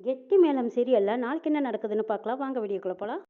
கெட்டி மேளம் சீரியலில் நாளைக்கு என்ன நடக்குதுன்னு பார்க்கலாம். வாங்க வீடியோக்குள்ளே போகலாம்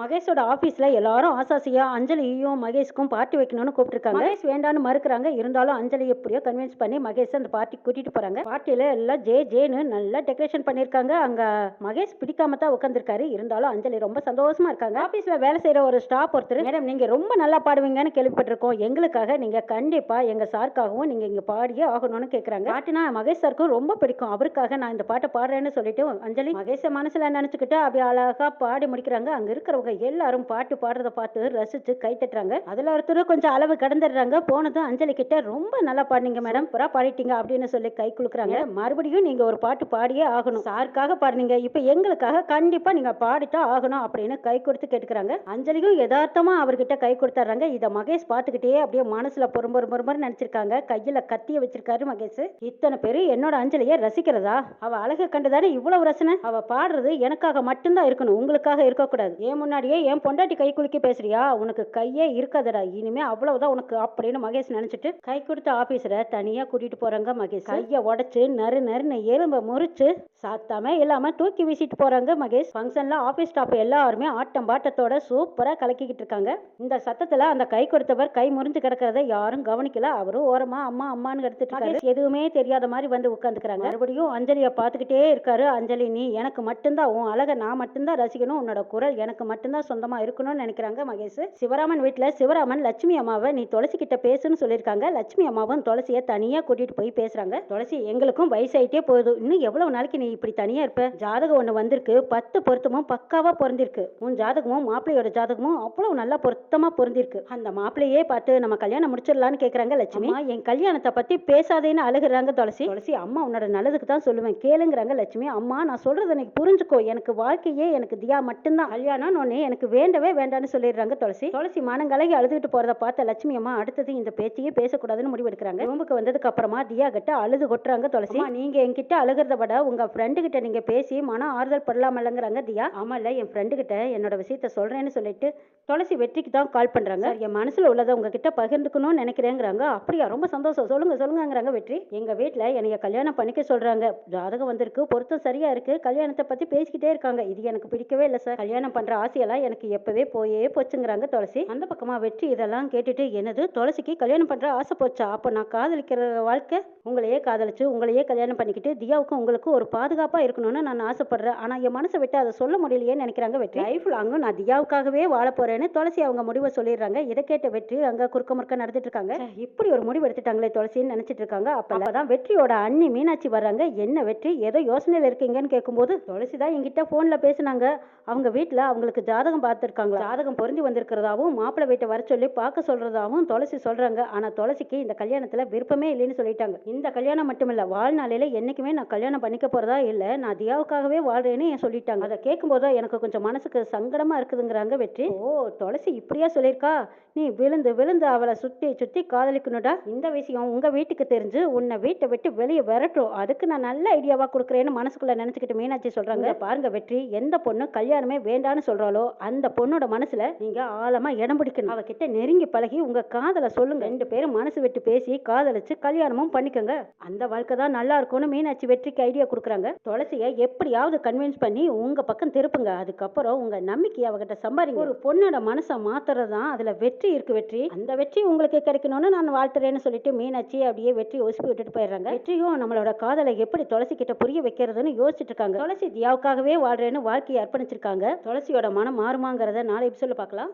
மகேஷோட ஆஃபீஸில் எல்லாரும் ஆசாசியா அஞ்சலியையும் மகேஷ்க்கும் பார்ட்டி வைக்கணும்னு கூப்பிட்டுருக்காங்க. மகேஷ் வேண்டான்னு மறுக்கிறாங்க. இருந்தாலும் அஞ்சலி எப்படியோ கன்வின்ஸ் பண்ணி மகேஷ் அந்த பார்ட்டி கூட்டிட்டு போறாங்க. பார்ட்டியில எல்லாம் ஜே ஜேன்னு நல்லா டெக்கரேஷன் பண்ணியிருக்காங்க. அங்க மகேஷ் பிடிக்காம தான் உட்காந்துருக்காரு இருந்தாலும் அஞ்சலி ரொம்ப சந்தோஷமா இருக்காங்க. ஆஃபீஸில் வேலை செய்யற ஒரு ஸ்டாஃப் ஒருத்தர் மேடம் நீங்க ரொம்ப நல்லா பாடுவீங்கன்னு கேள்விப்பட்டிருக்கோம். எங்களுக்காக நீங்க கண்டிப்பா எங்க சார்க்காகவும் நீங்க இங்க பாடியே ஆகணும்னு கேக்குறாங்க. பாட்டுனா மகேஷ் சாருக்கும் ரொம்ப பிடிக்கும். அவருக்காக நான் இந்த பாட்டை பாடுறேன்னு சொல்லிட்டு அஞ்சலி மகேஷ மனசுல நினைச்சுக்கிட்டு அப்படியே அழகா பாடி முடிக்கிறாங்க. அங்க அவங்க எல்லாரும் பாட்டு பாடுறத பார்த்து ரசிச்சு கை தட்டுறாங்க. அதுல ஒருத்தர் கொஞ்சம் அளவு கடந்துடுறாங்க. போனதும் அஞ்சலி கிட்ட ரொம்ப நல்லா பாடுனீங்க மேடம். புறா பாடிட்டீங்க அப்படின்னு சொல்லி கை குலுக்குறாங்க. மறுபடியும் நீங்க ஒரு பாட்டு பாடியே ஆகணும். சாருக்காக பாடுனீங்க. இப்ப எங்களுக்காக கண்டிப்பா நீங்க பாடிட்டா ஆகணும் அப்படின்னு கை கொடுத்து கேட்டுக்கிறாங்க. அஞ்சலியும் யதார்த்தமா அவர்கிட்ட கை கொடுத்துட்றாங்க. இதை மகேஷ் பார்த்துக்கிட்டே அப்படியே மனசுல பொறும்பொரு பொறும்பொரு நினைச்சிருக்காங்க. கையில கத்திய வச்சிருக்காரு மகேஷ். இத்தனை பேரு என்னோட அஞ்சலியை ரசிக்கிறதா? அவ அழகை கண்டுதானே இவ்வளவு ரசனை? அவ பாடுறது எனக்காக மட்டும்தான் இருக்கணும். உங்களுக்காக இருக்கக்கூடாது. ஏன் முன்னாடியே என் பொண்டாட்டி கை குலுக்கி பேசுறியா? உனக்கு கையே இருக்காதடா. இனிமே அவ்வளவுதான் உனக்கு அப்படின்னு மகேஷ் நினைச்சிட்டு கை கொடுத்த ஆபீசரை தனியா கூட்டிட்டு போறாங்க மகேஷ். கைய உடைச்சு நறு நறுன்னு எலும்ப முறிச்சு சாத்தாம இல்லாம தூக்கி வீசிட்டு போறாங்க மகேஷ். ஃபங்க்ஷன்ல ஆபீஸ் ஸ்டாஃப் எல்லாருமே ஆட்டம் பாட்டத்தோட சூப்பரா கலக்கிக்கிட்டு இருக்காங்க. இந்த சத்தத்துல அந்த கை கொடுத்தவர் கை முறிஞ்சு கிடக்கிறத யாரும் கவனிக்கல. அவரும் ஓரமா அம்மா அம்மான்னு எடுத்துட்டு இருக்காரு. எதுவுமே தெரியாத மாதிரி வந்து உட்காந்துக்கிறாங்க மறுபடியும் அஞ்சலிய பார்த்துக்கிட்டே இருக்காரு. அஞ்சலி நீ எனக்கு மட்டும்தான் உன் அழகை நான் மட்டும்தான் ரசிக்கணும். உன்னோட குரல் எனக்கு மட்டும்தான் சொந்தமா இருக்கணும்னு நினைக்கிறாங்க மகேஷ். சிவராமன் வீட்டுல சிவராமன் லட்சுமி அம்மாவை நீ துளசி கிட்ட பேசுன்னு சொல்லியிருக்காங்க. லட்சுமி அம்மாவும் துளசியை தனியா கூட்டிட்டு போய் பேசுறாங்க. துளசி எங்களுக்கும் வயசாயிட்டே போகுது. இன்னும் எவ்வளவு நாளைக்கு நீ இப்படி தனியா இருப்ப? ஜாதகம் ஒண்ணு வந்திருக்கு. பத்து பொருத்தமும் பக்காவா பொருந்திருக்கு. உன் ஜாதகமும் மாப்பிள்ளையோட ஜாதகமும் அவ்வளவு நல்லா பொருத்தமா பொருந்திருக்கு. அந்த மாப்பிள்ளையே பார்த்து நம்ம கல்யாணம் முடிச்சிடலான்னு கேக்குறாங்க லட்சுமி. என் கல்யாணத்தை பத்தி பேசாதேன்னு அழுகுறாங்க துளசி. துளசி அம்மா உன்னோட நல்லதுக்கு தான் சொல்லுவேன். கேளுங்கிறாங்க லட்சுமி. அம்மா நான் சொல்றது எனக்கு புரிஞ்சுக்கோ. எனக்கு வாழ்க்கையே எனக்கு தியா மட்டும்தான். கல்யாணம் ஒன்னே எனக்கு வேண்டவே வேண்டாம்னு சொல்லிடுறாங்க துளசி. துளசி மனங்கலகி அழுதுகிட்டு போறத பார்த்த லட்சுமி அம்மா அடுத்தது இந்த பேச்சையே பேசக்கூடாதுன்னு முடிவெடுக்கிறாங்க. ரூமுக்கு வந்ததுக்கு அப்புறமா தியா கிட்ட அழுது கொட்டுறாங்க துளசி. நீங்க என்கிட்ட அழுகிறத விட உங்க ஃப்ரெண்டு கிட்ட நீங்க பேசி மன ஆறுதல் படலாமல்லங்கிறாங்க தியா. ஆமா இல்ல என் ஃப்ரெண்டு கிட்ட என்னோட விஷயத்த சொல்றேன்னு சொல்லிட்டு துளசி வெற்றிக்கு தான் கால் பண்றாங்க. என் மனசுல உள்ளதை உங்ககிட்ட பகிர்ந்துக்கணும்னு நினைக்கிறேங்கிறாங்க. அப்படியா ரொம்ப சந்தோஷம். சொல்லுங்க சொல்லுங்கங்கிறாங்க வெற்றி. எங்க வீட்ல என்னைய கல்யாணம் பண்ணிக்க சொல்றாங்க. ஜாதகம் வந்திருக்கு பொருத்தம் சரியா இருக்கு. கல்யாணத்தை பத்தி பேசிக்கிட்டே இருக்காங்க. இது எனக்கு பிடிக்கவே இல்லை சார். கல்யாணம் பண்ற ஆசையெல்லாம் எனக்கு எப்பவே போயே போச்சுங்கிறாங்க துளசி. அந்த பக்கமா வெற்றி இதெல்லாம் கேட்டுட்டு என்னது? துளசிக்கு கல்யாணம் பண்ற ஆசை போச்சா? அப்ப நான் காதலிக்கிற வாழ்க்கை உங்களையே காதலிச்சு உங்களையே கல்யாணம் பண்ணிக்கிட்டு தியாவுக்கும் உங்களுக்கு ஒரு பாதுகாப்பா இருக்கணும்னு நான் ஆசைப்படுறேன். ஆனா என் மனசை விட்டு அதை சொல்ல முடியலையேன்னு நினைக்கிறாங்க வெற்றி. லைஃப் லாங்கும் நான் தியாவுக்காகவே வாழ போறேன்னு துளசி அவங்க முடிவை சொல்லிடுறாங்க. இதை கேட்ட வெற்றி அங்க குறுக்க முறுக்க நடந்துட்டு இருக்காங்க. இப்படி ஒரு முடிவு எடுத்துட்டாங்களே துளசின்னு நினைச்சிட்டு இருக்காங்க. அப்பதான் வெற்றியோட அண்ணி மீனாட்சி வர்றாங்க. என்ன வெற்றி? ஏதோ யோசனையில இருக்கீங்கன்னு கேட்கும்போது துளசி தான் என்கிட்ட போன்ல பேசுனாங்க. அவங்க வீட்ல அவங்களுக்கு ஜாதகம் பார்த்துருக்காங்க ஜாதகம் பொருந்தி வந்திருக்கிறதாவும் மாப்பிள்ளை வீட்டை வர சொல்லி பார்க்க சொல்றதாவும் துளசி சொல்றாங்க. ஆனா துளசிக்கு இந்த கல்யாணத்துல விருப்பமே இல்லைன்னு சொல்லிட்டாங்க. இந்த கல்யாணம் மட்டுமில்ல வாழ்நாளையில என்னைக்குமே நான் கல்யாணம் பண்ணிக்க போறதா இல்ல நான் தியாவுக்காகவே வாழ்றேன்னு என் சொல்லிட்டாங்க? அதை கேட்கும்போது எனக்கு கொஞ்சம் மனசுக்கு சங்கடமா இருக்குதுங்கிறாங்க வெற்றி. ஓ துளசி இப்படியா சொல்லியிருக்கா? நீ விழுந்து விழுந்து அவளை சுத்தி சுத்தி காதலிக்கணுடா இந்த விஷயம் உங்க வீட்டுக்கு தெரிஞ்சு உன்னை வீட்டை விட்டு வெளியே விரட்டும். அதுக்கு நான் நல்ல ஐடியாவா கொடுக்குறேன்னு மனசுக்குள்ள நினைச்சுக்கிட்டு மீனாட்சி சொல்றாங்க. பாருங்க வெற்றி எந்த பொண்ணு கல்யாணமே வேண்டான்னு சொல்றாளோ அந்த பொண்ணோட மனசுல நீங்க ஆழமா இடம் பிடிக்கணும். அவகிட்ட நெருங்கி பழகி உங்க காதலை சொல்லுங்க. ரெண்டு பேரும் மனசு விட்டு பேசி காதலிச்சு கல்யாணமும் பண்ணிக்கோங்க. அந்த வாழ்க்கை தான் நல்லா இருக்கும்னு மீனாட்சி வெற்றிக்கு ஐடியா கொடுக்குறாங்க. துளசியை எப்படியாவது கன்வின்ஸ் பண்ணி உங்க பக்கம் திருப்புங்க. அதுக்கப்புறம் உங்க நம்பிக்கை அவகிட்ட சம்பாதிங்க. ஒரு பொண்ணோட மனசை மாத்துறது தான் அதுல வெற்றி இருக்கு வெற்றி. அந்த வெற்றி உங்களுக்கு கிடைக்கணும்னு நான் வாழ்த்துறேன்னு சொல்லிட்டு மீனாட்சி அப்படியே வெற்றி ஒசுப்பி விட்டுட்டு போயிடுறாங்க. வெற்றியும் நம்மளோட காதலை எப்படி துளசி கிட்ட புரிய வைக்கிறதுன்னு யோசிச்சுட்டு இருக்காங்க. துளசி தியாவுக்காகவே வாழ்றேன்னு வாழ்க்கையை அர்ப்பணிச்சிருக்காங்க. துளசியோட மனம் மாறுமாங்கிறத நாளை எபிசோட பார்க்கலாம்.